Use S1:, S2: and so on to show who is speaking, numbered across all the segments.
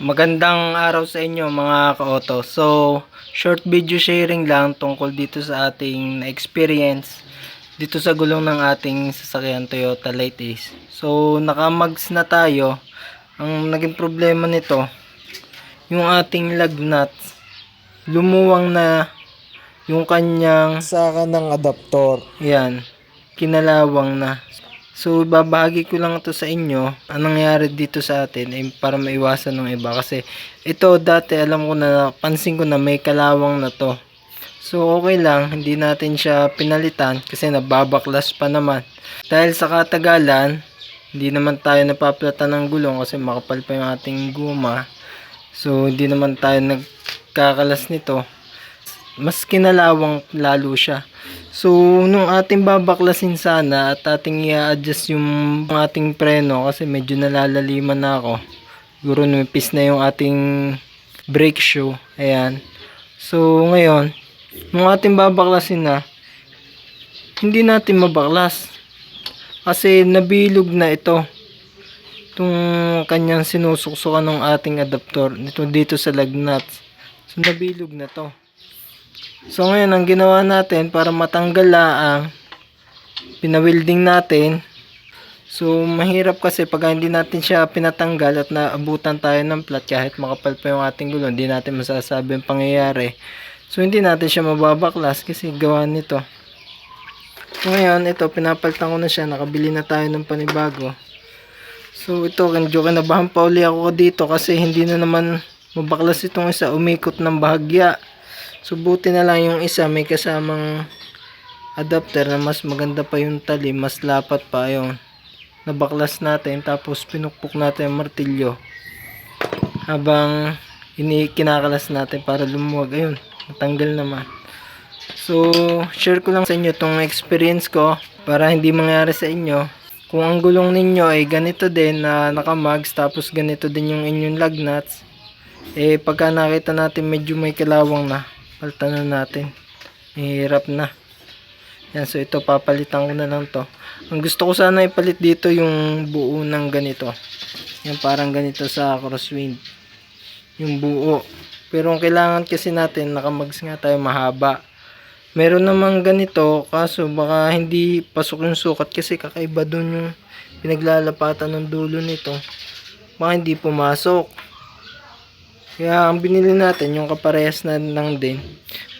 S1: Magandang araw sa inyo mga ka-auto. So, short video sharing lang tungkol dito sa ating experience dito sa gulong ng ating sasakyan Toyota Light Ace. So, naka-mags na tayo. Ang naging problema nito, yung ating lug nuts, lumuwang na yung kanyang
S2: saka ng adaptor.
S1: yan, kinalawang na. So, babahagi ko lang ito sa inyo. Anong nangyari dito sa atin eh, para maiwasan ng iba. Kasi ito dati alam ko na, pansin ko na may kalawang na to. So, okay lang. Hindi natin siya pinalitan kasi nababaklas pa naman. Dahil sa katagalan, hindi naman tayo napaplatan ng gulong kasi makapal pa yung ating guma. So, hindi naman tayo nagkakalas nito mas kinalawang lalo siya. So, nung ating babaklasin sana at ating i-adjust yung ating preno kasi medyo nalalaliman na ako. Siguro numipis na yung ating brake shoe. Ayan. So, ngayon, nung ating babaklasin na, hindi natin mabaklas. Kasi nabilog na ito. Itong kanyang sinusuksukan ng ating adaptor dito, dito sa lug nuts. So, nabilog na to. So ngayon ang ginawa natin para matanggal laang pinawilding natin. So mahirap kasi pag hindi natin siya pinatanggal at naabutan tayo ng plat kahit makapal pa yung ating gulong, hindi natin masasabi ang pangyayari. So hindi natin siya mababaklas kasi gawa nito. So ngayon ito pinapalitan ko na siya, nakabili na tayo ng panibago. So ito, medyo kinabahan pa uli ako dito kasi hindi na naman mabaklas itong isa, umikot ng bahagya. So buti na lang yung isa may kasamang adapter na mas maganda pa yung tali, mas lapat pa yung nabaklas natin tapos pinukpok natin ang martilyo. Habang ini kinakalas natin para lumuwag ayun natanggal naman. So share ko lang sa inyo tong experience ko para hindi mangyari sa inyo. Kung ang gulong ninyo ay ganito din na nakamags tapos ganito din yung inyong lug nuts eh pagka nakita natin medyo may kalawang na palitan na natin. Hirap na. Yan so ito papalitan ko na lang to. Ang gusto ko sana ipalit dito yung buo ng ganito. Yan parang ganito sa crosswind. Yung buo. Pero ang kailangan kasi natin nakamags nga tayo mahaba. Meron namang ganito kaso baka hindi pasok yung sukat kasi kakaiba dun yung pinaglalapatan ng dulo nito. Baka hindi pumasok kaya ang binili natin yung kaparehas na lang din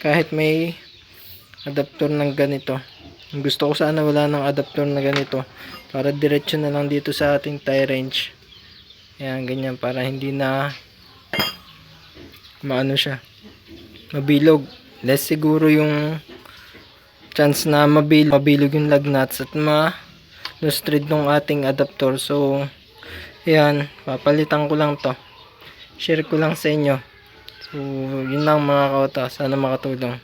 S1: kahit may adapter ng ganito. Gusto ko sana wala ng adapter na ganito para diretso na lang dito sa ating tie wrench. Ayan, ganyan para hindi na maano siya mabilog. Less siguro yung chance na mabilog, mabilog yung lug nuts at ma lustred ng ating adapter. So, ayan, papalitan ko lang to. Share ko lang sa inyo. So, yun lang mga kauta. Sana makatulong.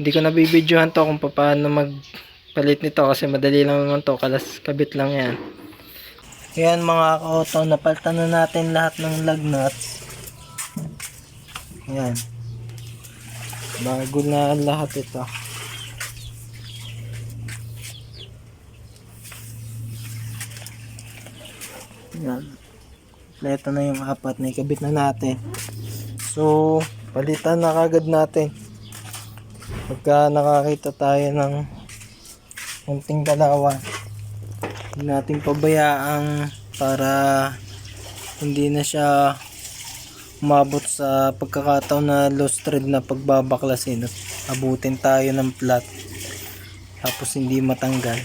S1: Hindi ko nabibidyohan to kung paano magpalit nito kasi madali lang naman to. Kalas kabit lang yan. Ayan mga kauta. Napalitan na natin lahat ng lug nuts. Ayan. Bago na lahat ito. Ayan. Kompleto na yung apat na ikabit na natin. So, palitan na kagad natin. Pagka nakakita tayo ng kunting kalawan, hindi natin pabayaang para hindi na siya umabot sa pagkakataon na lost thread na pagbabaklasin at abutin tayo ng plat tapos hindi matanggal.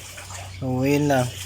S1: So, yun lang.